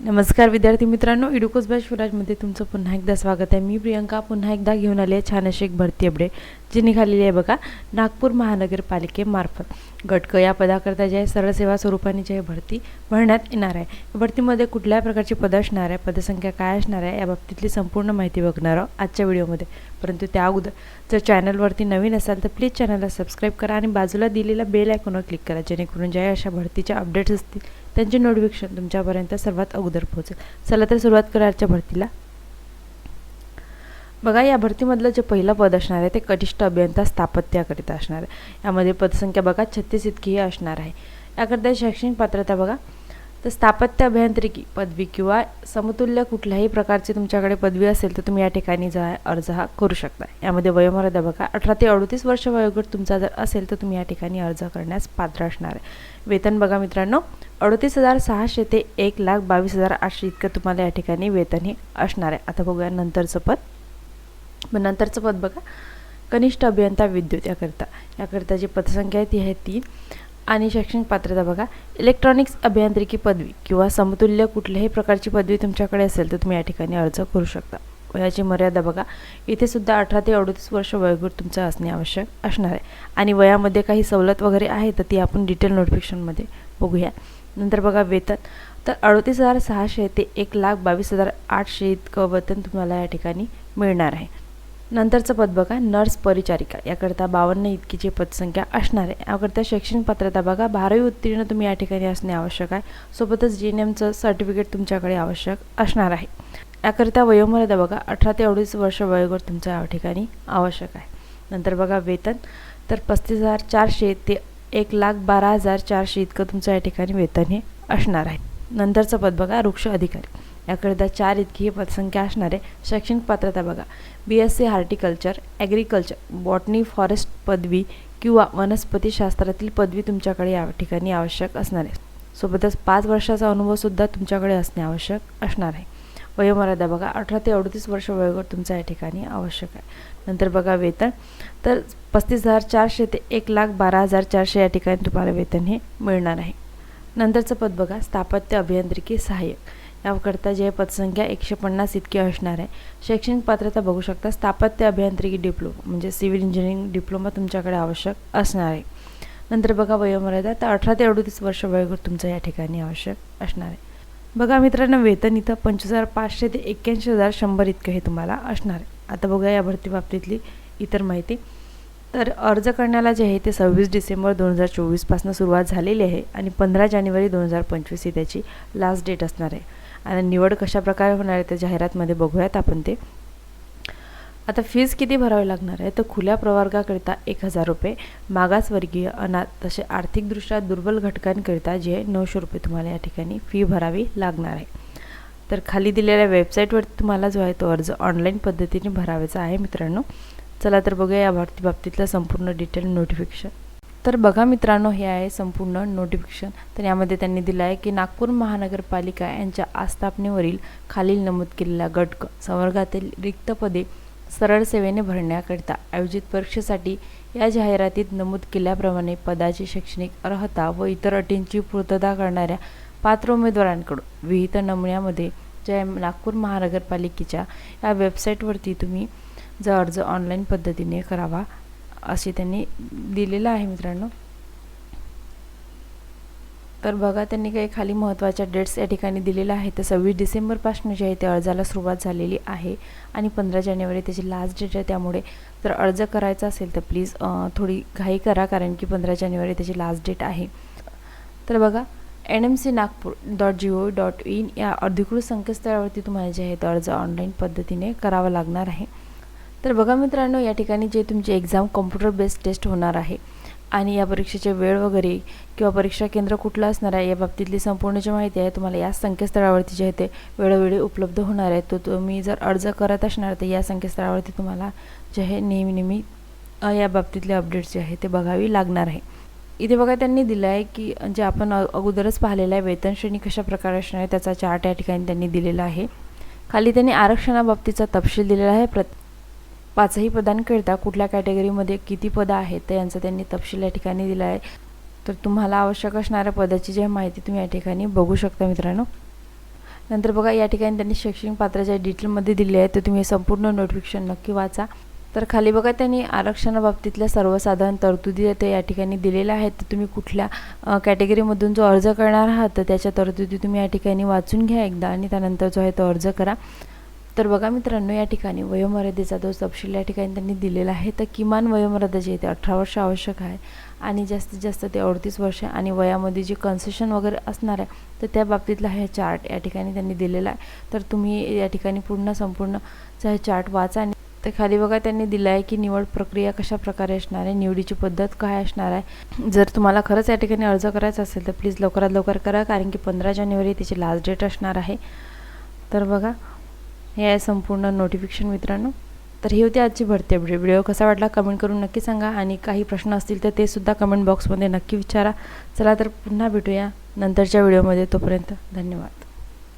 नमस्कार विद्यार्थी मित्रांनो इडुकोस बाय शिवराजमध्ये तुमचं पुन्हा एकदा स्वागत आहे. मी प्रियंका पुन्हा एकदा घेऊन आली आहे छान अशी एक भरती अपडेट जी निघालेली आहे बघा नागपूर महानगरपालिकेमार्फत गटक या पदाकरता जे आहे सरळ सेवा स्वरूपाने जे आहे भरती भरण्यात येणार आहे. भरतीमध्ये कुठल्या प्रकारची पदं असणार आहे पदसंख्या काय असणार आहे या बाबतीतली संपूर्ण माहिती बघणार आहोत आजच्या व्हिडिओमध्ये. परंतु त्या अगोदर जर चॅनलवरती नवीन असाल तर प्लीज चॅनलला सबस्क्राईब करा आणि बाजूला दिलेला बेल आयकॉनवर क्लिक करा जेणेकरून ज्या अशा भरतीच्या अपडेट्स असतील त्यांचे नोटिफिकेशन तुमच्यापर्यंत सर्वात अगोदर पोहोचेल. चला तर सुरुवात करा आजच्या भरतीला. बघा या भरतीमधलं जे पहिलं पद असणार आहे ते कनिष्ठ अभियंता स्थापत्याकरिता असणार आहे. यामध्ये पदसंख्या बघा छत्तीस इतकीही असणार आहे. याकरिता शैक्षणिक पात्रता बघा. तर स्थापत्य अभियांत्रिकी पदवी किंवा समतुल्य कुठल्याही प्रकारची तुमच्याकडे पदवी असेल तर तुम्ही या ठिकाणी जा अर्ज हा करू शकता. यामध्ये वयोमर्यादा बघा. अठरा ते अडतीस वर्ष वयोगट तुमचा जर असेल तर तुम्ही या ठिकाणी अर्ज करण्यास पात्र असणार आहे. वेतन बघा मित्रांनो. अडतीस हजार सहाशे ते एक लाख बावीस हजार आठशे इतकं तुम्हाला या ठिकाणी वेतन हे असणार आहे. आता बघूया नंतरचं पद. मग नंतरचं पद बघा. कनिष्ठ अभियंता विद्युत याकरिता. याकरिता जी पदसंख्या आहे ती आहे तीन. आणि शैक्षणिक पात्रता बघा. इलेक्ट्रॉनिक्स अभियांत्रिकी पदवी किंवा समतुल्य कुठल्याही प्रकारची पदवी तुमच्याकडे असेल तर तुम्ही या ठिकाणी अर्ज करू शकता. वयाची मर्यादा बघा. इथे सुद्धा अठरा ते अडतीस वर्ष वयोगट तुमचं असणे आवश्यक असणार आहे. आणि वयामध्ये काही सवलत वगैरे आहे तर ती आपण डिटेल नोटिफिकेशनमध्ये बघूया. नंतर बघा वेतन. तर अडतीस हजार सहाशे ते एक लाख बावीस हजार आठशे इतकं वेतन तुम्हाला या ठिकाणी मिळणार आहे. नंतरचं पद बघा नर्स परिचारिका. याकरता बावन्न इतकीची पदसंख्या असणार आहे. याकरता शैक्षणिक पात्रता बघा बारावी उत्तीर्ण तुम्ही या ठिकाणी असणे आवश्यक आहे. सोबतच जी एन एमचं सर्टिफिकेट तुमच्याकडे आवश्यक असणार आहे. याकरिता वयोमर्यादा बघा अठरा ते अडीच वर्ष वयोगट तुमच्या या ठिकाणी आवश्यक आहे. नंतर बघा वेतन. तर पस्तीस हजार चारशे ते एक लाख बारा हजार चारशे इतकं तुमचं या ठिकाणी वेतन हे असणार आहे. नंतरचं पद बघा वृक्ष अधिकारी. याकरिता चार इतकी ही पदसंख्या असणारे शैक्षणिक पात्रता बघा. B S C horticulture agriculture botany forest पदवी किंवा वनस्पतीशास्त्रातील पदवी तुमच्याकडे या ठिकाणी आवश्यक असणार. आहे सोबतच पाच वर्षाचा अनुभवसुद्धा तुमच्याकडे असणे आवश्यक असणार आहे. वयोमर्यादा बघा अठरा ते अडतीस वर्ष वयोगट तुमचा या ठिकाणी आवश्यक आहे. नंतर बघा वेतन. तर पस्तीस हजार चारशे ते एक लाख बारा हजार चारशे या ठिकाणी तुम्हाला वेतन हे मिळणार आहे. नंतरचं पद बघा स्थापत्य अभियांत्रिकी सहाय्यक. याकरता जे पदसंख्या एकशे पन्नास इतकी असणार आहे. शैक्षणिक पात्रता बघू शकता. स्थापत्य अभियांत्रिकी डिप्लोमा म्हणजे सिव्हिल इंजिनिअरिंग डिप्लोमा तुमच्याकडे आवश्यक असणार आहे. नंतर बघा वयोमर्यादा तर अठरा ते अडतीस वर्ष वयोगट तुमचं या ठिकाणी आवश्यक असणार आहे. बघा मित्रांनो वेतन इथं पंचवीस हजार पाचशे ते एक्क्याऐंशी हजार शंभर इतकं हे तुम्हाला असणार आहे. आता बघा या भरती बाबतीतली इतर माहिती. तर अर्ज करण्याला जे आहे ते सव्वीस डिसेंबर दोन हजार चोवीसपासून सुरुवात झालेली आहे आणि पंधरा जानेवारी दोन हजार पंचवीस ही त्याची लास्ट डेट असणार आहे. आणि निवड कशाप्रकारे होणार आहे त्या जाहिरातमध्ये बघूयात आपण ते. आता फीज किती भरावी लागणार आहे? तर खुल्या प्रवर्गाकरिता एक हजार रुपये मागासवर्गीय अनाथ तसे आर्थिकदृष्ट्या दुर्बल घटकांकरिता जे आहे नऊशे रुपये तुम्हाला या ठिकाणी फी भरावी लागणार आहे. तर खाली दिलेल्या वेबसाईटवर तुम्हाला जो आहे तो अर्ज ऑनलाईन पद्धतीने भरावायचा आहे मित्रांनो. चला तर बघूया या भरती बाबतीतलं संपूर्ण डिटेल नोटिफिकेशन तर बघा मित्रांनो हे आहे संपूर्ण नोटिफिकेशन तर यामध्ये त्यांनी दिलं आहे की नागपूर महानगरपालिका यांच्या आस्थापनेवरील खालील नमूद केलेल्या गट संवर्गातील रिक्त पदे सरळ सेवेने भरण्याकरिता आयोजित परीक्षेसाठी या जाहिरातीत नमूद केल्याप्रमाणे पदाची शैक्षणिक अर्हता व इतर अटींची पूर्तता करणाऱ्या पात्र उमेदवारांकडून विहित नमुन्यामध्ये ज्या नागपूर महानगरपालिकेच्या या वेबसाईटवरती तुम्ही जो अर्ज ऑनलाईन पद्धतीने करावा असे त्यांनी दिलेलं आहे मित्रांनो. तर बघा त्यांनी काही खाली महत्त्वाच्या डेट्स या ठिकाणी दिलेल्या आहेत. तर सव्वीस डिसेंबरपासून जे आहे ते अर्जाला सुरुवात झालेली आहे आणि पंधरा जानेवारी त्याची लास्ट डेट आहे त्यामुळे जर अर्ज करायचा असेल तर प्लीज थोडी घाई करा कारण की पंधरा जानेवारी त्याची लास्ट डेट आहे. तर बघा N M C Nagpur dot G O dot in या अधिकृत संकेतस्थळावरती तुम्हाला जे आहे ते अर्ज ऑनलाईन पद्धतीने करावा लागणार आहे. तर बघा मित्रांनो या ठिकाणी जे तुमची एक्झाम कॉम्प्युटर बेस्ड टेस्ट होणार आहे आणि या परीक्षेचे वेळ वगैरे किंवा परीक्षा केंद्र कुठलं असणार आहे या बाबतीतली संपूर्ण जी माहिती आहे तुम्हाला या संकेतस्थळावरती जे आहे ते वेळोवेळी उपलब्ध होणार आहे. तो तुम्ही जर अर्ज करत असणार तर या संकेतस्थळावरती तुम्हाला जे आहे नेहमी नेहमी या बाबतीतले अपडेट्स जे आहे ते बघावी लागणार आहे. इथे बघा त्यांनी दिलं आहे की जे आपण अगोदरच पाहिलेलं आहे वेतन श्रेणी कशा प्रकारे असणार आहे त्याचा चार्ट या ठिकाणी त्यांनी दिलेला आहे. खाली त्यांनी आरक्षणाबाबतीचा तपशील दिलेला आहे. प्रत पाचही पदांकरिता कुठल्या कॅटेगरीमध्ये किती पदं आहेत तर यांचा त्यांनी तपशील या ठिकाणी दिला आहे. तर तुम्हाला आवश्यक असणाऱ्या पदाची जी माहिती तुम्ही या ठिकाणी बघू शकता मित्रांनो. नंतर बघा या ठिकाणी त्यांनी शैक्षणिक पात्राच्या डिटेलमध्ये दिले आहे तर तुम्ही हे संपूर्ण नोटिफिकेशन नक्की वाचा. तर खाली बघा त्यांनी आरक्षणाबाबतीतल्या सर्वसाधारण तरतुदी ते या ठिकाणी दिलेल्या आहेत. तर तुम्ही कुठल्या कॅटेगरीमधून जो अर्ज करणार आहात तर त्याच्या तरतुदी तुम्ही या ठिकाणी वाचून घ्या एकदा आणि त्यानंतर जो आहे तो अर्ज करा. तर बघा मित्रांनो या ठिकाणी वयोमर्यादेचा जो तपशील या ठिकाणी त्यांनी दिलेला आहे. तर किमान वयोमर्यादा जी आहे ते अठरा वर्ष आवश्यक आहे आणि जास्तीत जास्त ते अडतीस वर्ष आणि वयामध्ये जे कन्सेशन वगैरे असणार आहे तर त्या बाबतीतला हे चार्ट या ठिकाणी त्यांनी दिलेला आहे. तर तुम्ही या ठिकाणी पूर्ण संपूर्ण हे चार्ट वाचा आणि तर खाली बघा त्यांनी दिलं आहे की निवड प्रक्रिया कशा प्रकारे असणार आहे निवडीची पद्धत काय असणार आहे. जर तुम्हाला खरंच या ठिकाणी अर्ज करायचा असेल तर प्लीज लवकरात लवकर करा कारण की पंधरा जानेवारी त्याची लास्ट डेट असणार आहे. तर बघा हे आहे संपूर्ण नोटिफिकेशन मित्रांनो. तर ही होती आजची भरती अपडेट व्हिडिओ कसा वाटला कमेंट करून नक्की सांगा आणि काही प्रश्न असतील तर ते सुद्धा कमेंट बॉक्समध्ये नक्की विचारा. चला तर पुन्हा भेटूया नंतरच्या व्हिडिओमध्ये तोपर्यंत धन्यवाद.